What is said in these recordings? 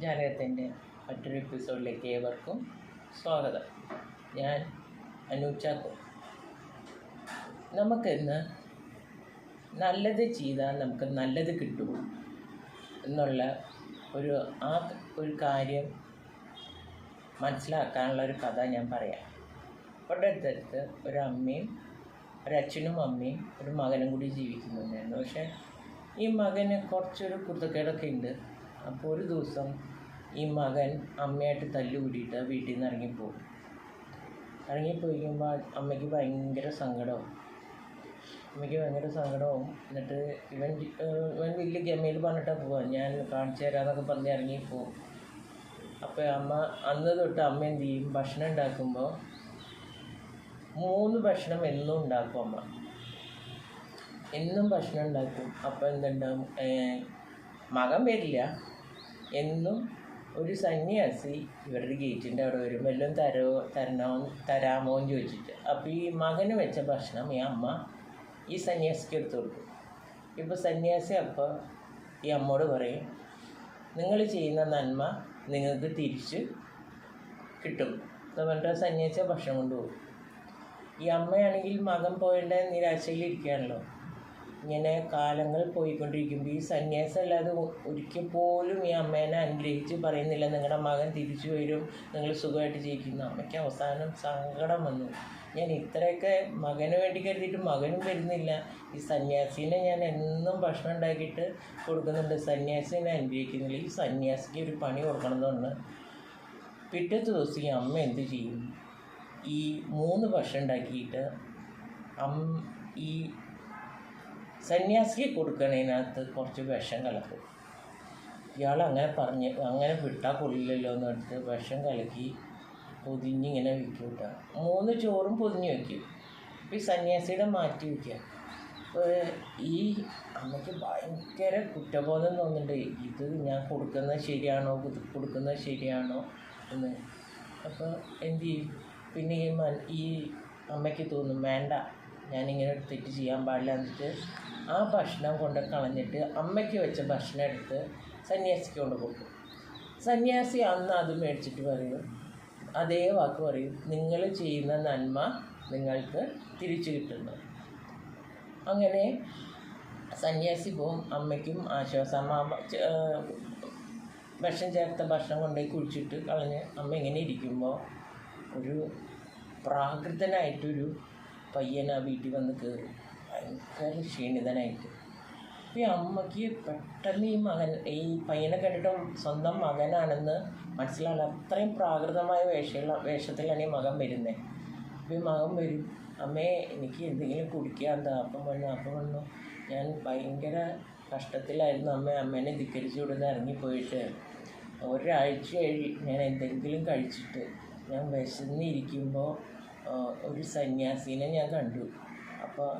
ജാലകത്തിന്റെ മറ്റൊരു എപ്പിസോഡിലേക്ക് ഏവർക്കും സ്വാഗതം. ഞാൻ അനൂച്ചാക്കോ നമുക്കിന്ന് നല്ലത് ചെയ്താൽ നമുക്ക് നല്ലത് കിട്ടും എന്നുള്ള ഒരു ആ ഒരു കാര്യം മനസ്സിലാക്കാനുള്ള ഒരു കഥ ഞാൻ പറയാം. ഒരിടത്ത് അടുത്തടുത്ത് ഒരമ്മയും ഒരച്ഛനും അമ്മയും ഒരു മകനും കൂടി ജീവിക്കുന്നുണ്ടായിരുന്നു പക്ഷേ ഈ മകന് കുറച്ചൊരു കുരുത്തക്കേടൊക്കെ ഉണ്ട്. അപ്പോൾ ഒരു ദിവസം ഈ മകൻ അമ്മയായിട്ട് തല്ലുകൂടിയിട്ട് വീട്ടിൽ നിന്ന് ഇറങ്ങിപ്പോകും. ഇറങ്ങിപ്പോയിക്കുമ്പോൾ അമ്മയ്ക്ക് ഭയങ്കര സങ്കടവും. അമ്മയ്ക്ക് ഭയങ്കര സങ്കടവും. എന്നിട്ട് ഇവൻ ഇവൻ വലിയ ഗമയിൽ പറഞ്ഞിട്ടാണ് പോവാ ഞാൻ കാണിച്ചു തരാമെന്നൊക്കെ പറഞ്ഞ് ഇറങ്ങിപ്പോവും അപ്പോൾ അമ്മ അന്ന് തൊട്ട് അമ്മ എന്ത് ചെയ്യും? ഭക്ഷണം ഉണ്ടാക്കുമ്പോൾ മൂന്ന് ഭക്ഷണം എന്നും ഉണ്ടാക്കും അമ്മ. എന്നും ഭക്ഷണം ഉണ്ടാക്കും. അപ്പോൾ എന്തുണ്ടാവും? മകൻ വരില്ല. എന്നും ഒരു സന്യാസി ഇവരുടെ ഗേറ്റിന്റെ അവിടെ വരും. വല്ലതും തരോ തരണോ തരാമോ എന്ന് ചോദിച്ചിട്ട്. അപ്പോൾ ഈ മകന് വെച്ച ഭക്ഷണം ഈ അമ്മ ഈ സന്യാസിക്ക് എടുത്തു കൊടുക്കും. ഇപ്പോൾ സന്യാസി അപ്പോൾ ഈ അമ്മോട് പറയും നിങ്ങൾ ചെയ്യുന്ന നന്മ നിങ്ങൾക്ക് തിരിച്ച് കിട്ടും. എന്ന് പറഞ്ഞിട്ട് സന്യാസി ഭക്ഷണം കൊണ്ടുപോകും. ഈ അമ്മയാണെങ്കിൽ മകൻ പോയേണ്ട നിരാശയിലിരിക്കുകയാണല്ലോ. ഇങ്ങനെ കാലങ്ങൾ പോയിക്കൊണ്ടിരിക്കുമ്പോൾ ഈ സന്യാസം അല്ലാതെ ഒരിക്കൽ പോലും ഈ അമ്മേനെ അനുഗ്രഹിച്ച് പറയുന്നില്ല. നിങ്ങളുടെ മകൻ തിരിച്ചു വരും. നിങ്ങൾ സുഖമായിട്ട് ജീവിക്കുന്നു. അമ്മയ്ക്ക് അവസാനം സങ്കടം വന്നു. ഞാൻ ഇത്രയൊക്കെ മകന് വേണ്ടി കരുതിയിട്ട് മകനും വരുന്നില്ല. ഈ സന്യാസിനെ ഞാൻ എന്നും ഭക്ഷണം ഉണ്ടാക്കിയിട്ട് കൊടുക്കുന്നുണ്ട്. സന്യാസിനെ അനുഗ്രഹിക്കുന്നില്ല. ഈ സന്യാസിക്ക് ഒരു പണി കൊടുക്കണം എന്നുണ്ട് ദിവസം ഈ അമ്മ എന്ത് ചെയ്യും? ഈ മൂന്ന് വർഷം ഉണ്ടാക്കിയിട്ട് അം ഈ സന്യാസിക്ക് കൊടുക്കണതിനകത്ത് കുറച്ച് വിഷം കലക്കും. ഇയാൾ അങ്ങനെ പറഞ്ഞ് അങ്ങനെ വിട്ടാൽ കൊള്ളില്ലല്ലോ എന്ന് പറഞ്ഞിട്ട് വിഷം കലക്കി പൊതിഞ്ഞിങ്ങനെ വിൽക്കും കേട്ടോ. മൂന്ന് ചോറും പൊതിഞ്ഞ് വയ്ക്കും. ഈ സന്യാസിയുടെ മാറ്റി വയ്ക്കുക. അപ്പോൾ ഈ അമ്മയ്ക്ക് ഭയങ്കര കുറ്റബോധം തോന്നുന്നുണ്ട്. ഇത് ഞാൻ കൊടുക്കുന്നത് ശരിയാണോ? കൊടുക്കുന്നത് ശരിയാണോ എന്ന്. അപ്പോൾ എന്ത് ചെയ്യും? പിന്നെ ഈ ഈ അമ്മയ്ക്ക് തോന്നും വേണ്ട ഞാനിങ്ങനെ ഒരു തെറ്റ് ചെയ്യാൻ പാടില്ല എന്നിട്ട് ആ ഭക്ഷണം കൊണ്ട് കളഞ്ഞിട്ട് അമ്മയ്ക്ക് വെച്ച ഭക്ഷണം എടുത്ത് സന്യാസിക്ക് കൊണ്ട് കൊടുക്കും. സന്യാസി അന്ന് അത് മേടിച്ചിട്ട് പറയും അതേ വാക്ക് പറയും നിങ്ങൾ ചെയ്യുന്ന നന്മ നിങ്ങൾക്ക് തിരിച്ചു കിട്ടുന്നു. അങ്ങനെ സന്യാസി പോവും അമ്മയ്ക്കും ആശ്വാസം. അമ്മ വിഷം ചേർത്ത ഭക്ഷണം കൊണ്ടുപോയി കുഴിച്ചിട്ട് കളഞ്ഞ് അമ്മ ഇങ്ങനെ ഇരിക്കുമ്പോൾ ഒരു പ്രാകൃതനായിട്ടൊരു പയ്യൻ ആ വീട്ടിൽ വന്ന് കയറി ഭയങ്കര ക്ഷീണിതനായിട്ട്. അപ്പോൾ ഈ അമ്മയ്ക്ക് പെട്ടെന്ന് ഈ മകൻ ഈ പയ്യനെ കണ്ടിട്ട് സ്വന്തം മകനാണെന്ന് മനസ്സിലാണ് അത്രയും പ്രാകൃതമായ വേഷമുള്ള വേഷത്തിലാണ് ഈ മകൻ വരുന്നത് അപ്പോൾ ഈ മകൻ വരും. അമ്മേ എനിക്ക് എന്തെങ്കിലും കുടിക്കാൻ എന്താ അപ്പം വന്നു അപ്പം വന്നു. ഞാൻ ഭയങ്കര കഷ്ടത്തിലായിരുന്നു. അമ്മ അമ്മേനെ ധിക്കരിച്ചു കൊടുത്ത് ഇറങ്ങിപ്പോയിട്ട്. ഒരാഴ്ചയായി ഞാൻ എന്തെങ്കിലും കഴിച്ചിട്ട് ഞാൻ വിശന്നിരിക്കുമ്പോൾ ഒരു സന്യാസീനെ ഞാൻ കണ്ടു. അപ്പോൾ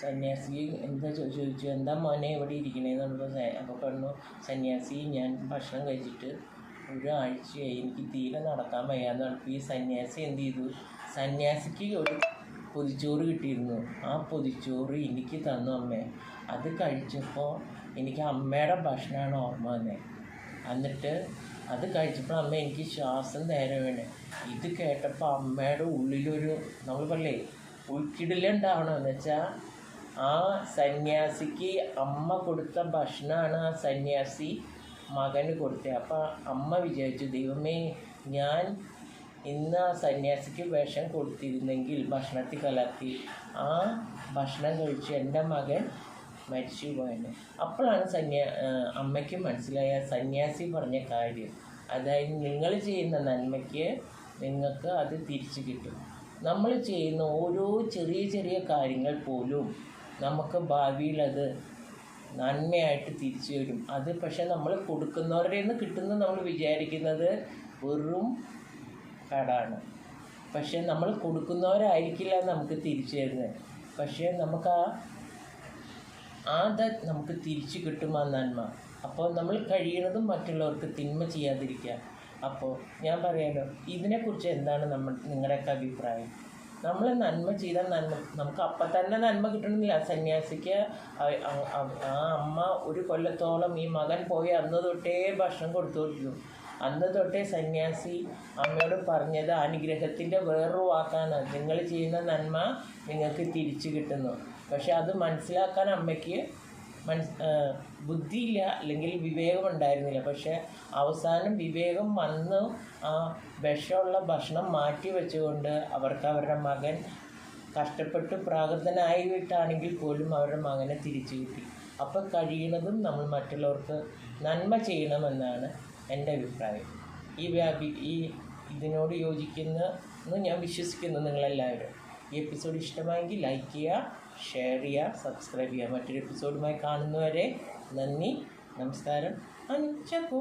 സന്യാസി എന്താ ചോദിച്ചു എന്താ മോനെ ഇവിടെ ഇരിക്കണേന്ന്? പറഞ്ഞപ്പോൾ അപ്പോൾ പറഞ്ഞു സന്യാസി ഞാൻ ഭക്ഷണം കഴിച്ചിട്ട് ഒരാഴ്ചയായി എനിക്ക് തീരെ നടക്കാൻ വയ്യാന്ന് പറഞ്ഞപ്പോൾ ഈ സന്യാസി എന്ത് ചെയ്തു? സന്യാസിക്ക് ഒരു പൊതിച്ചോറ് കിട്ടിയിരുന്നു. ആ പൊതിച്ചോറ് എനിക്ക് തന്നു അമ്മേ. അത് കഴിച്ചപ്പോൾ എനിക്ക് അമ്മയുടെ ഭക്ഷണമാണ് ഓർമ്മ വന്നത് എന്നിട്ട് അത് കഴിച്ചപ്പോൾ അമ്മ എനിക്ക് ശ്വാസം നേരെ വീണ് ഇത് കേട്ടപ്പോൾ അമ്മയുടെ ഉള്ളിലൊരു നമ്മൾ പറയേ ഉൾക്കിടലുണ്ടാവണമെന്ന് വെച്ചാൽ ആ സന്യാസിക്ക് അമ്മ കൊടുത്ത ഭക്ഷണമാണ് ആ സന്യാസി മകന് കൊടുത്തത്. അപ്പോൾ അമ്മ വിചാരിച്ചു ദൈവമേ ഞാൻ ഇന്ന് ആ സന്യാസിക്ക് വിഷം കൊടുത്തിരുന്നെങ്കിൽ ഭക്ഷണത്തിൽ കലർത്തി ആ ഭക്ഷണം കഴിച്ച് എന്റെ മകൻ മരിച്ചു പോയത് അപ്പോഴാണ് സന്യാ അമ്മയ്ക്ക് മനസ്സിലായ സന്യാസി പറഞ്ഞ കാര്യം. അതായത് നിങ്ങൾ ചെയ്യുന്ന നന്മയ്ക്ക് നിങ്ങൾക്ക് അത് തിരിച്ചു കിട്ടും നമ്മൾ ചെയ്യുന്ന ഓരോ ചെറിയ ചെറിയ കാര്യങ്ങൾ പോലും നമുക്ക് ഭാവിയിൽ അത് നന്മയായിട്ട് തിരിച്ചു വരും അത് പക്ഷെ നമ്മൾ കൊടുക്കുന്നവരുടെ നിന്ന് കിട്ടുന്ന നമ്മൾ വിചാരിക്കുന്നത് വെറും കടാണ് പക്ഷെ നമ്മൾ കൊടുക്കുന്നവരായിരിക്കില്ല നമുക്ക് തിരിച്ചു തരുന്നത് പക്ഷേ നമുക്ക് ആ ആ നമുക്ക് തിരിച്ചു കിട്ടും ആ നന്മ അപ്പോൾ നമ്മൾ കഴിയുന്നതും മറ്റുള്ളവർക്ക് തിന്മ ചെയ്യാതിരിക്കുക. അപ്പോൾ ഞാൻ പറയാലോ ഇതിനെക്കുറിച്ച് എന്താണ് നമ്മൾ നിങ്ങളുടെയൊക്കെ അഭിപ്രായം? നമ്മൾ നന്മ ചെയ്താൽ നന്മ നമുക്ക് അപ്പം തന്നെ നന്മ കിട്ടണമെന്നില്ല സന്യാസിക്ക്. ആ- അമ്മ ഒരു കൊല്ലത്തോളം ഈ മകൻ പോയി അന്ന് തൊട്ടേ ഭക്ഷണം കൊടുത്തുകൊണ്ടിരുന്നു. അന്ന് തൊട്ടേ സന്യാസി അമ്മയോട് പറഞ്ഞത് അനുഗ്രഹത്തിന്റെ വേറൊരു വാക്കാണ്. നിങ്ങൾ ചെയ്യുന്ന നന്മ നിങ്ങൾക്ക് തിരിച്ചു കിട്ടുന്നു. പക്ഷെ അത് മനസ്സിലാക്കാൻ അമ്മയ്ക്ക് മനസ് ബുദ്ധിയില്ല അല്ലെങ്കിൽ വിവേകം ഉണ്ടായിരുന്നില്ല. പക്ഷെ അവസാനം വിവേകം വന്ന് ആ വിഷമുള്ള ഭക്ഷണം മാറ്റി വെച്ചുകൊണ്ട് അവർക്ക് അവരുടെ മകൻ കഷ്ടപ്പെട്ട് പ്രാകൃതനായി പ്രാകൃതനായിട്ടാണെങ്കിൽ പോലും അവരുടെ മകനെ തിരിച്ചു കിട്ടി. അപ്പോൾ കഴിയുന്നതും നമ്മൾ മറ്റുള്ളവർക്ക് നന്മ ചെയ്യണമെന്നാണ് എന്റെ അഭിപ്രായം. ഈ വ്യാപി ഈ ഇതിനോട് യോജിക്കുന്ന എന്ന് ഞാൻ വിശ്വസിക്കുന്നു നിങ്ങളെല്ലാവരും. ഈ എപ്പിസോഡ് ഇഷ്ടമായെങ്കിൽ ലൈക്ക് ചെയ്യുക ഷെയർ ചെയ്യുക സബ്സ്ക്രൈബ് ചെയ്യുക. മറ്റൊരു എപ്പിസോഡുമായി കാണുന്നവരെ നന്ദി നമസ്കാരം. അനുച്ചപ്പോ